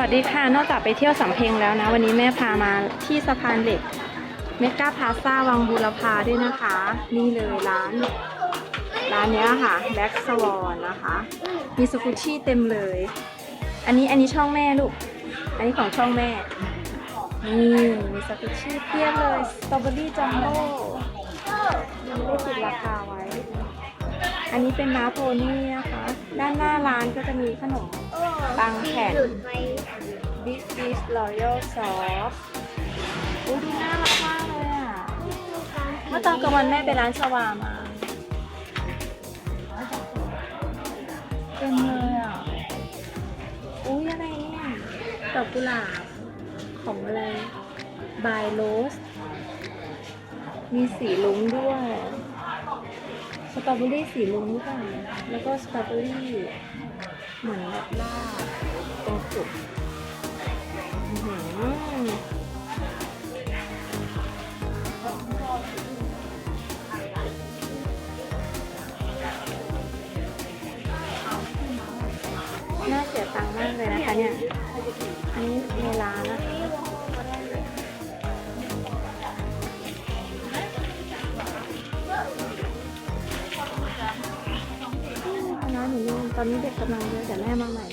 วัสดีค่ะ นอกจากไปเที่ยวสำเพ็งแล้วนะ วันนี้แม่พามาที่สะพานเหล็กเมกาพาซาวังบูรพาด้วยนะคะ นี่เลยร้าน ร้านเนี้ยค่ะแบ็กสวอนนะคะ มีสกุชชี่เต็มเลย อันนี้อันนี้ช่องแม่ลูก อันนี้ของช่องแม่ นี่ มีสกุชี่เพียบเลยสตรอเบอรี่จัมโบ้ไม่ได้ติดราคาไว้ อันนี้เป็นม้าโพนี่นะคะ ด้านหน้าร้านก็จะมีขนม ปังแผ่นบิ๊กดิสรอยัลซอสอุ้ยดูน่ารักมากเลยอะ เมื่อตอนกลางวันแม่ไปร้านชวามาเต็มเลยอะ อุ้ยอะไรเนี่ยดอกกุหลาบ ของอะไรบายโรส มีสีลุ้งด้วย สตรอเบอรี่สีลุ้งหรือเปล่าแล้วก็สตรอเบอรี่ เหมือนแบบลาดตรงจุดน่าเสียตังค์มากเลยนะคะเนี่ย อันนี้ในร้านนะคะ อืมร้านหนูนู่นตอนนี้เด็กกำลังเยอะแต่แม่มาใหม่